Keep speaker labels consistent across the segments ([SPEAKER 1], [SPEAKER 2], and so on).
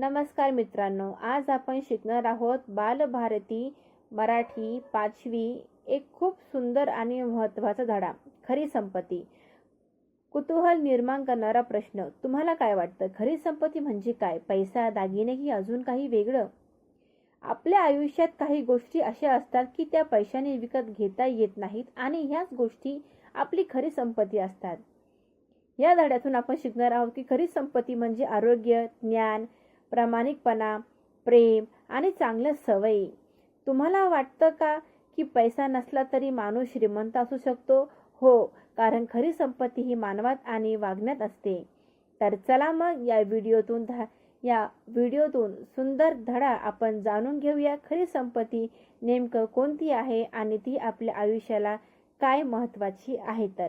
[SPEAKER 1] नमस्कार मित्रांनो आज आपण शिकणार आहोत बालभारती मराठी पाचवी एक खूप सुंदर आणि महत्त्वाचा धडा खरी संपत्ती. कुतूहल निर्माण करणारा प्रश्न तुम्हाला काय वाटतं? खरी संपत्ती म्हणजे काय? पैसा दागिने की अजून काही वेगळं? आपल्या आयुष्यात काही गोष्टी अशा असतात की त्या पैशाने विकत घेता येत नाहीत आणि ह्याच गोष्टी आपली खरी संपत्ती असतात. या धड्यातून आपण शिकणार आहोत की खरी संपत्ती म्हणजे आरोग्य ज्ञान प्रामाणिकपणा प्रेम आणि चांगल्या सवयी. तुम्हाला वाटतं का की पैसा नसला तरी माणूस श्रीमंत असू शकतो? हो कारण खरी संपत्ती ही मानवात आणि वागण्यात असते. तर चला मग या व्हिडिओतून धा या व्हिडिओतून सुंदर धडा आपण जाणून घेऊया खरी संपत्ती नेमकं कोणती आहे आणि ती आपल्या आयुष्याला काय महत्त्वाची आहे तर.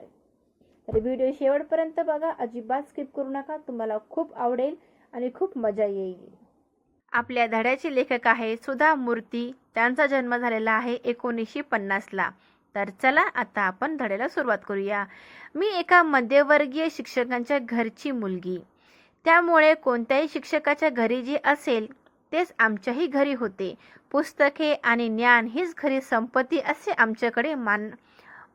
[SPEAKER 1] तर व्हिडिओ शेवटपर्यंत बघा अजिबात स्किप करू नका तुम्हाला खूप आवडेल. आणि खूप मजा येईल. आपल्या धड्याचे लेखक आहे सुधा मूर्ती. त्यांचा जन्म झालेला आहे एकोणीसशे पन्नासला तर चला आता आपण धड्याला सुरुवात करूया. मी एका मध्यवर्गीय शिक्षकांच्या घरची मुलगी. त्यामुळे कोणत्याही शिक्षकाच्या घरी जे असेल तेच आमच्याही घरी होते. पुस्तके आणि ज्ञान हीच घरी संपत्ती असे आमच्याकडे मान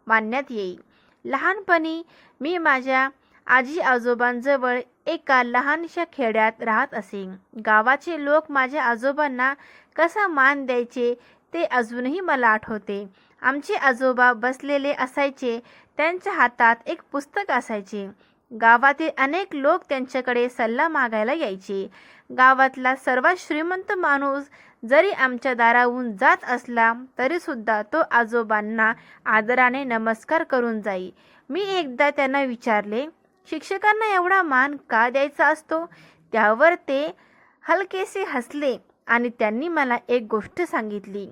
[SPEAKER 1] मानण्यात येईल. लहानपणी मी माझ्या आजी आजोबांजवळ एका लहानशा खेड्यात राहत असे. गावाचे लोक माझ्या आजोबांना कसा मान द्यायचे ते अजूनही मला आठवते. आमचे आजोबा बसलेले असायचे त्यांच्या हातात एक पुस्तक असायचे. गावातील अनेक लोक त्यांच्याकडे सल्ला मागायला यायचे. गावातला सर्वात श्रीमंत माणूस जरी आमच्या दाराहून जात असला तरीसुद्धा तो आजोबांना आदराने नमस्कार करून जाई. मी एकदा त्यांना विचारले शिक्षकांना एवढा मान का द्यायचा असतो? त्यावर ते हलकेसे हसले आणि त्यांनी मला एक गोष्ट सांगितली.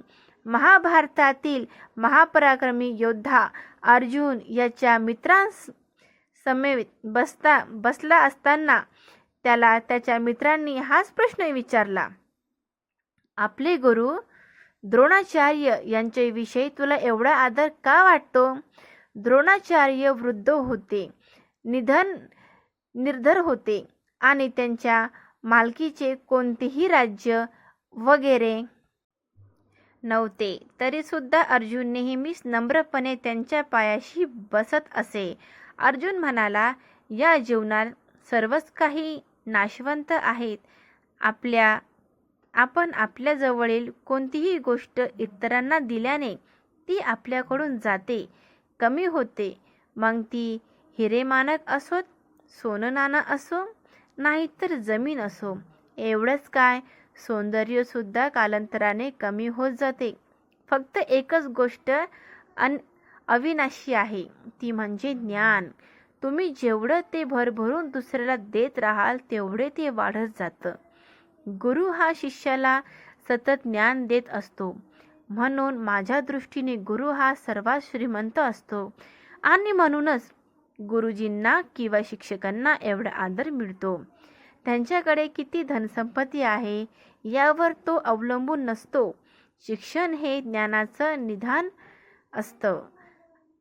[SPEAKER 1] महाभारतातील महापराक्रमी योद्धा अर्जुन याच्या मित्रांस समेत बसता बसला असताना त्याला त्याच्या मित्रांनी हाच प्रश्न विचारला. आपले गुरु द्रोणाचार्य यांच्याविषयी तुला एवढा आदर का वाटतो? द्रोणाचार्य वृद्ध होते. निधन निर्धर होते आणि त्यांच्या मालकीचे कोणतेही राज्य वगैरे नव्हते. तरीसुद्धा अर्जुन नेहमीच नम्रपणे त्यांच्या पायाशी बसत असे. अर्जुन म्हणाला या जीवनात सर्वच काही नाशवंत आहेत. आपल्या आपण आपल्याजवळील कोणतीही गोष्ट इतरांना दिल्याने ती आपल्याकडून जाते कमी होते. मग ती हिरे मानक असोत सोनं नाणं असो नाहीतर जमीन असो. एवढंच काय? सौंदर्यसुद्धा कालांतराने कमी होत जाते. फक्त एकच गोष्ट अन अविनाशी आहे ती म्हणजे ज्ञान. तुम्ही जेवढं ते भरभरून दुसऱ्याला देत राहाल तेवढे ते वाढत जातं. गुरु हा शिष्याला सतत ज्ञान देत असतो. म्हणून माझ्या दृष्टीने गुरु हा सर्वात श्रीमंत असतो. आणि म्हणूनच गुरुजींना किंवा शिक्षकांना एवढा आदर मिळतो. त्यांच्याकडे किती धनसंपत्ती आहे यावर तो अवलंबून नसतो. शिक्षण हे ज्ञानाचं निधान असतं.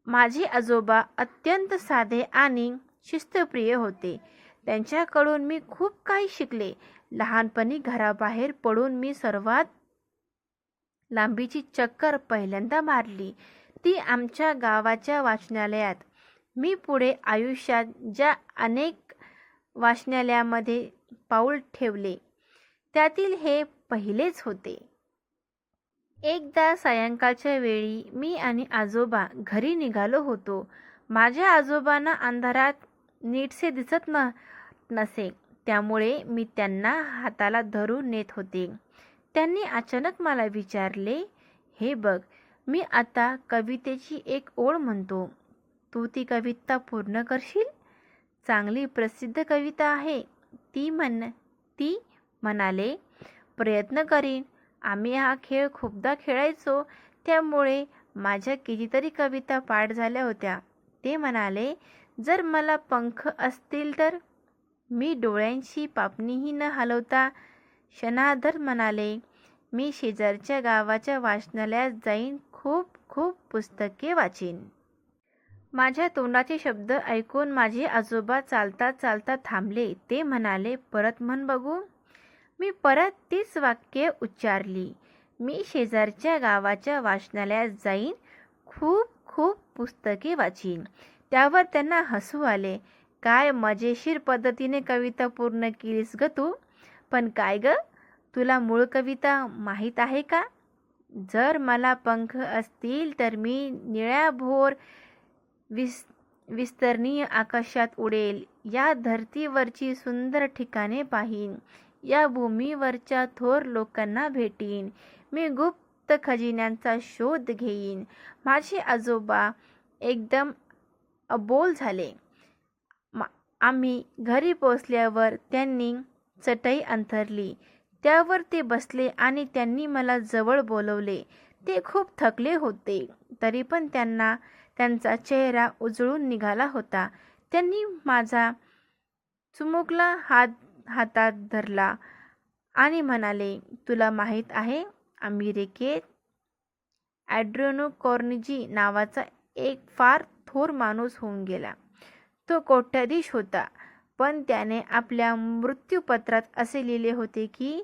[SPEAKER 1] माझे आजोबा अत्यंत साधे आणि शिस्तप्रिय होते. त्यांच्याकडून मी खूप काही शिकले. लहानपणी घराबाहेर पडून मी सर्वात लांबीची चक्कर पहिल्यांदा मारली. ती आमच्या गावाच्या वाचनालयात. मी पुढे आयुष्यात ज्या अनेक वाचनालयामध्ये पाऊल ठेवले त्यातील हे पहिलेच होते. एकदा सायंकाळच्या वेळी मी आणि आजोबा घरी निघालो होतो. माझ्या आजोबांना अंधारात नीटसे दिसत न नसे त्यामुळे मी त्यांना हाताला धरून नेत होते. त्यांनी अचानक मला विचारले हे बघ मी आता कवितेची एक ओळ म्हणतो. तू ती कविता पूर्ण करशील? चांगली प्रसिद्ध कविता आहे. ती म्हण ती म्हणाले प्रयत्न करीन. आम्ही हा खेळ खूपदा खेळायचो. त्यामुळे माझ्या कितीतरी कविता पाठ झाल्या होत्या. ते म्हणाले जर मला पंख असतील तर? मी डोळ्यांशी पापणीही न हलवता शनाधर म्हणाले मी शेजारच्या गावाच्या वाचनालयात जाईन. खूप खूप पुस्तके वाचीन. माझ्या तोंडाचे शब्द ऐकून माझे आजोबा चालता चालता थांबले. ते म्हणाले परत म्हण बघू. मी परत तीच वाक्य उच्चारली. मी शेजारच्या गावाच्या वाचनालयात जाईन खूप खूप पुस्तके वाचीन. त्यावर त्यांना हसू आले. काय मजेशीर पद्धतीने कविता पूर्ण केलीस ग तू. पण काय ग? तुला मूळ कविता माहीत आहे का? जर मला पंख असतील तर मी निळ्याभोर विस विस्तरणीय आकाशात उडेल. या धरतीवरची सुंदर ठिकाणे पाहीन. या भूमीवरच्या थोर लोकांना भेटीन. मी गुप्त खजिन्यांचा शोध घेईन. माझे आजोबा एकदम अबोल झाले. आम्ही घरी पोचल्यावर त्यांनी चटई अंथरली. त्यावर ते बसले आणि त्यांनी मला जवळ बोलवले. ते खूप थकले होते. तरी पण त्यांना त्यांचा चेहरा उजळून निघाला होता. त्यांनी माझा चुमुकला हात हातात धरला आणि म्हणाले तुला माहीत आहे अमेरिकेत ॲड्रोनो कॉर्निजी नावाचा एक फार थोर माणूस होऊन गेला. तो कोट्याधीश होता. पण त्याने आपल्या मृत्यूपत्रात असे लिहिले होते की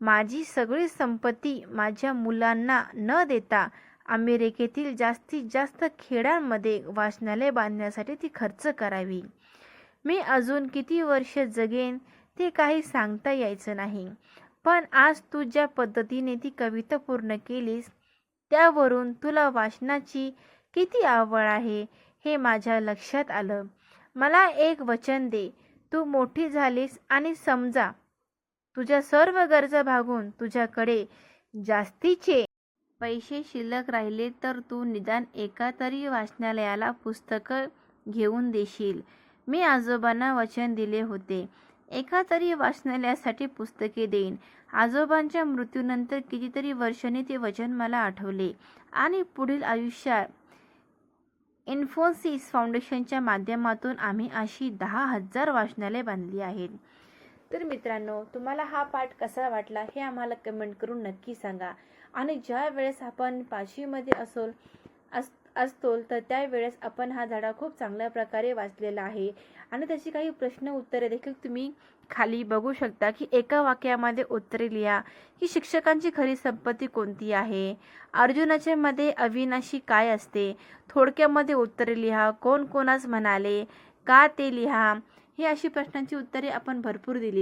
[SPEAKER 1] माझी सगळी संपत्ती माझ्या मुलांना न देता अमेरिकेतील जास्तीत जास्त खेड्यांमध्ये वाचनालय बांधण्यासाठी ती खर्च करावी. मी अजून किती वर्ष जगेन ते काही सांगता यायचं नाही. पण आज तू ज्या पद्धतीने ती कविता पूर्ण केलीस त्यावरून तुला वाचनाची किती आवड आहे हे माझ्या लक्षात आलं. मला एक वचन दे. तू मोठी झालीस आणि समजा तुझ्या सर्व गरजा भागून तुझ्याकडे जास्तीचे पैसे शिल्लक राहिले तर तू निदान एका तरी वाचनालयाला पुस्तकं घेऊन देशील. मी आजोबांना वचन दिले होते. एका तरी वाचनालयासाठी पुस्तके देईन. आजोबांच्या मृत्यूनंतर कितीतरी वर्षांनी ते वचन मला आठवले. आणि पुढील आयुष्यात इन्फोसिस फाउंडेशनच्या माध्यमातून आम्ही अशी दहा हजार वाचनालय बांधली आहेत. तर मित्रांनो तुम्हाला हा पाठ कसा वाटला हे आम्हाला कमेंट करून नक्की सांगा. आणि ज्या वेळेस आपण पाचवीमध्ये असोल अस असतो तर त्यावेळेस आपण हा धडा खूप चांगल्या प्रकारे वाचलेला आहे. आणि त्याची काही प्रश्न उत्तरे देखील तुम्ही खाली बघू शकता की एका वाक्यामध्ये उत्तरे लिहा की शिक्षकांची खरी संपत्ती कोणती आहे? अर्जुनाच्या मध्ये अविनाशी काय असते? थोडक्यामध्ये उत्तरे लिहा. कोण कोणास म्हणाले? का ते लिहा? ही अशी प्रश्नांची उत्तरे आपण भरपूर दिली